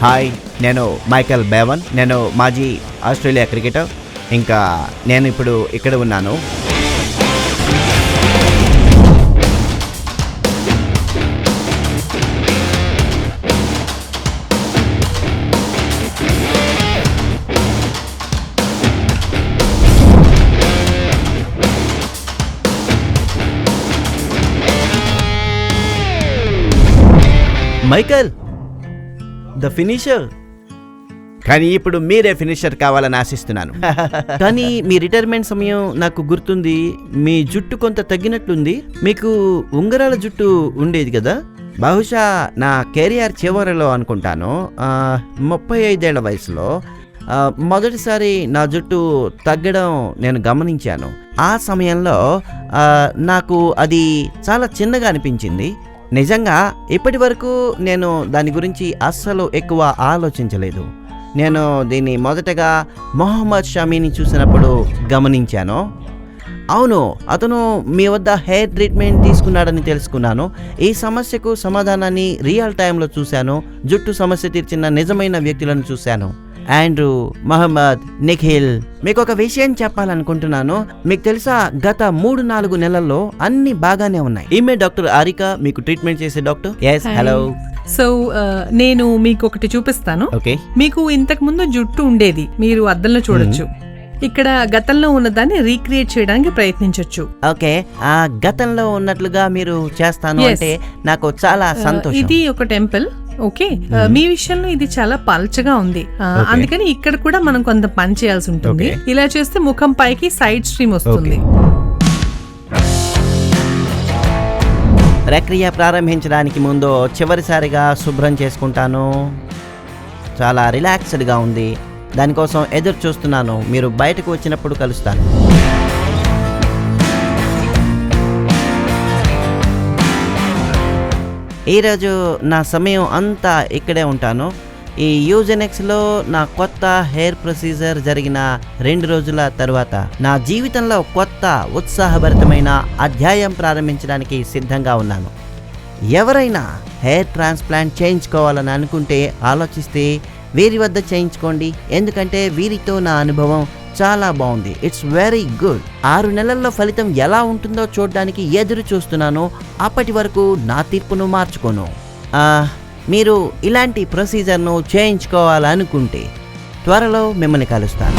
Hi నేను Michael బేవన్ నేను మాజీ ఆస్ట్రేలియా క్రికెటర్. ఇంకా నేను ఇప్పుడు ఇక్కడ ఉన్నాను. Michael the finisher. కానీ ఇప్పుడు మీరే ఫినిషర్ కావాలని ఆశిస్తున్నాను. కానీ మీ రిటైర్మెంట్ సమయం నాకు గుర్తుంది. మీ జుట్టు కొంత తగ్గినట్లుంది. మీకు ఉంగరాల జుట్టు ఉండేది కదా? బహుశా నా కెరియర్ చివరిలో అనుకుంటాను. ముప్పై ఐదేళ్ళ వయసులో మొదటిసారి నా జుట్టు తగ్గడం నేను గమనించాను. ఆ సమయంలో నాకు అది చాలా చిన్నగా అనిపించింది. నిజంగా ఇప్పటి వరకు నేను దాని గురించి అస్సలు ఎక్కువ ఆలోచించలేదు. నేను దీన్ని మొదటగా మొహమ్మద్ షమీని చూసినప్పుడు గమనించాను. అవును అతను మీ వద్ద హెయిర్ ట్రీట్మెంట్ తీసుకున్నాడని తెలుసుకున్నాను. ఈ సమస్యకు సమాధానాన్ని రియల్ టైంలో చూశాను. జుట్టు సమస్య తీర్చిన నిజమైన వ్యక్తులను చూశాను. ఆండ్రూ మహమ్మద్ నిఖిల్ మీకు ఒక విషయం చెప్పాలనుకుంటున్నాను. మీకు తెలుసా గత మూడు నాలుగు నెలల్లో అన్ని బాగానే ఉన్నాయి. ఈమె డాక్టర్ ఆరిక మీకు ట్రీట్మెంట్ చేసే డాక్టర్? ఎస్ హలో సో ఆ, నేను మీకు ఒకటి చూపిస్తాను. ఓకే మీకు ఇంతకు ముందు జుట్టు ఉండేది. మీరు అద్దంలో చూడొచ్చు. ఇక్కడ గతంలో ఉన్నదాన్ని రీక్రియేట్ చేయడానికి ప్రయత్నించొచ్చు. ఓకే ఆ గతంలో ఉన్నట్లుగా మీరు చేస్తాను Yes. అంటే నాకు చాలా సంతోషం. ఇది ఒక టెంపుల్. ఓకే. మీ విషయంలో ఇది చాలా పల్చగా ఉంది. అందుకని ఇక్కడ కూడా మనం కొంత పని చేయాల్సి ఉంటుంది. ఇలా చేస్తే ముఖం పైకి సైడ్ స్ట్రీమ్ వస్తుంది. ప్రక్రియ ప్రారంభించడానికి ముందు చివరిసారిగా శుభ్రం చేసుకుంటాను. చాలా రిలాక్స్డ్గా ఉంది. దానికోసం ఎదురు చూస్తున్నాను. మీరు బయటకు వచ్చినప్పుడు కలుస్తాను. ఈరోజు నా సమయం అంతా ఇక్కడే ఉంటాను. ఈ యూజెనెక్స్లో నా కొత్త హెయిర్ ప్రొసీజర్ జరిగిన రెండు రోజుల తర్వాత నా జీవితంలో కొత్త ఉత్సాహభరితమైన అధ్యాయం ప్రారంభించడానికి సిద్ధంగా ఉన్నాను. ఎవరైనా హెయిర్ ట్రాన్స్ప్లాంట్ చేయించుకోవాలని అనుకుంటే ఆలోచిస్తే వీరి వద్ద చేయించుకోండి. ఎందుకంటే వీరితో నా అనుభవం చాలా బాగుంది. ఇట్స్ వెరీ గుడ్ ఆరు నెలల్లో ఫలితం ఎలా ఉంటుందో చూడడానికి ఎదురు చూస్తున్నాను. అప్పటి వరకు నా తీర్పును మార్చుకోను. మీరు ఇలాంటి ప్రొసీజర్ను చేయించుకోవాలనుకుంటే త్వరలో మిమ్మల్ని కలుస్తాను.